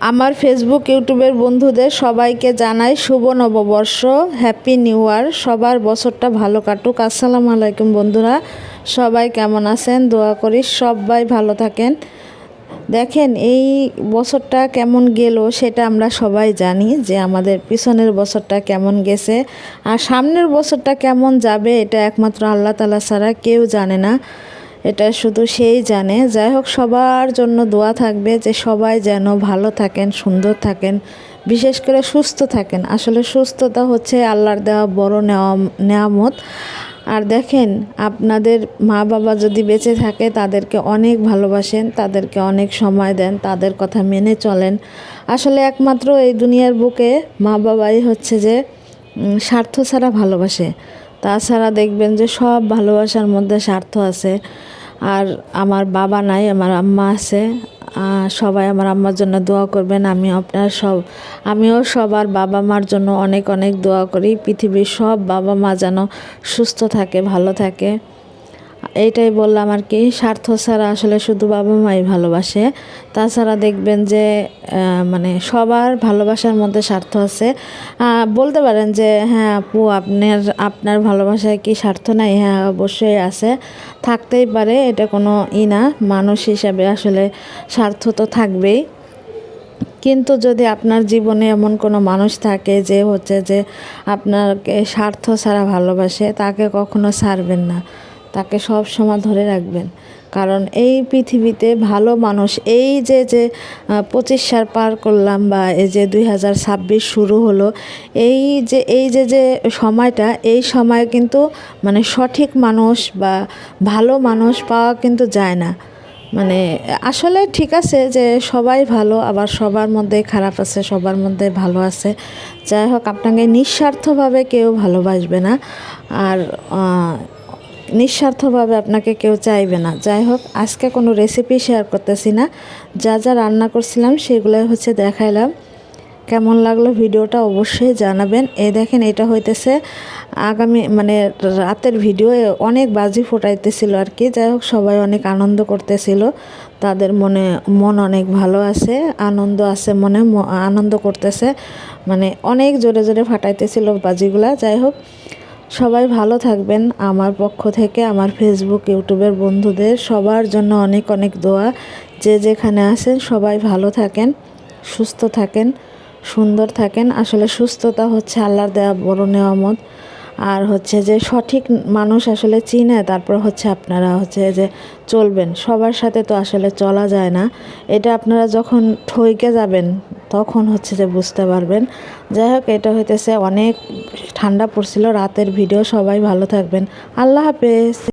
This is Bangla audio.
আমার ফেসবুক ইউটিউবের বন্ধুদের সবাইকে জানাই শুভ নববর্ষ হ্যাপি নিউ ইয়ার সবার বছরটা ভালো কাটুক। আসসালামু আলাইকুম বন্ধুরা। সবাই কেমন আছেন? দোয়া করি সবাই ভালো থাকেন। দেখেন, এই বছরটা কেমন গেল সেটা আমরা সবাই জানি যে আমাদের পিছনের বছরটা কেমন গেছে। আর সামনের বছরটা কেমন যাবে, এটা একমাত্র আল্লাহ তালা ছাড়া কেউ জানে না। এটা শুধু সেই জানে। যাই হোক, সবার জন্য দোয়া থাকবে যে সবাই যেন ভালো থাকেন, সুন্দর থাকেন, বিশেষ করে সুস্থ থাকেন। আসলে সুস্থতা হচ্ছে আল্লাহর দেওয়া বড় নেওয়া নেয়ামত। আর দেখেন, আপনাদের মা বাবা যদি বেঁচে থাকে, তাদেরকে অনেক ভালোবাসেন, তাদেরকে অনেক সময় দেন, তাদের কথা মেনে চলেন। আসলে একমাত্র এই দুনিয়ার বুকে মা বাবাই হচ্ছে যে স্বার্থ ছাড়া ভালোবাসে। তাছাড়া দেখবেন যে সব ভালোবাসার মধ্যে স্বার্থ আছে। আর আমার বাবা নাই, আমার আম্মা আছে। সবাই আমার আম্মার জন্য দোয়া করবেন। আমি আপনার সব, আমিও সবার বাবা মার জন্য অনেক অনেক দোয়া করি। পৃথিবীর সব বাবা মা যেন সুস্থ থাকে, ভালো থাকে। এইটাই বললাম আর কি, স্বার্থ ছাড়া আসলে শুধু বাবা মাই ভালোবাসে। তাছাড়া দেখবেন যে মানে সবার ভালোবাসার মধ্যে স্বার্থ আছে। বলতে পারেন যে হ্যাঁ আপু, আপনার আপনার ভালোবাসায় কি স্বার্থ নাই? হ্যাঁ অবশ্যই আছে। থাকতেই পারে, এটা কোনো ই না, মানুষ হিসাবে আসলে স্বার্থ তো থাকবেই। কিন্তু যদি আপনার জীবনে এমন কোনো মানুষ থাকে যে হচ্ছে যে আপনাকে স্বার্থ ছাড়া ভালোবাসে, তাকে কখনো ছাড়বেন না। তাকে সব সময় ধরে রাখবেন। কারণ এই পৃথিবীতে ভালো মানুষ, এই যে যে পঁচিশ সাল পার করলাম বা এই যে, দুই হাজার ছাব্বিশ শুরু হলো, এই যে এই যে যে সময়টা, এই সময় কিন্তু মানে সঠিক মানুষ বা ভালো মানুষ পাওয়া কিন্তু যায় না। মানে আসলে ঠিক আছে যে, সবাই ভালো, আবার সবার মধ্যে খারাপ আছে, সবার মধ্যে ভালো আছে। যাই হোক, আপনাকে নিঃস্বার্থভাবে কেউ ভালোবাসবে না। আর নিঃস্বার্থভাবে আপনাকে কেউ চাইবে না। যাই হোক, আজকে কোনো রেসিপি শেয়ার করতেছি না। যা যা রান্না করছিলাম সেগুলোই হচ্ছে দেখাইলাম। কেমন লাগল ভিডিওটা অবশ্যই জানাবেন। এই দেখেন, এটা হইতেছে আগামী মানে রাতের ভিডিও অনেক বাজি ফোটাইতেছিল আর কি। যাই হোক, সবাই অনেক আনন্দ করতেছিল। তাদের মনে, মন অনেক ভালো আছে, আনন্দ আছে মনে আনন্দ করতেছে। মানে অনেক জোরে জোরে ফাটাইতেছিল বাজিগুলা। যাই হোক সবাই ভালো থাকবেন। আমার পক্ষ থেকে, আমার ফেসবুক ইউটিউবের বন্ধুদের সবার জন্য অনেক অনেক দোয়া। যে যেখানে আছেন সবাই ভালো থাকেন, সুস্থ থাকেন, সুন্দর থাকেন। আসলে সুস্থতা হচ্ছে আল্লাহর দেওয়া বড় নেয়ামত। আর হচ্ছে যে সঠিক মানুষ আসলে চিনে, তারপর হচ্ছে আপনারা হচ্ছে যে চলবেন। সবার সাথে তো আসলে চলা যায় না। এটা আপনারা যখন ঠইকে যাবেন, তখন হচ্ছে যে বুঝতে পারবেন। যাই হোক, এটা হইতেছে অনেক ঠান্ডা পড়ছিল রাতের ভিডিও সবাই ভালো থাকবেন। আল্লাহ হাফেজ।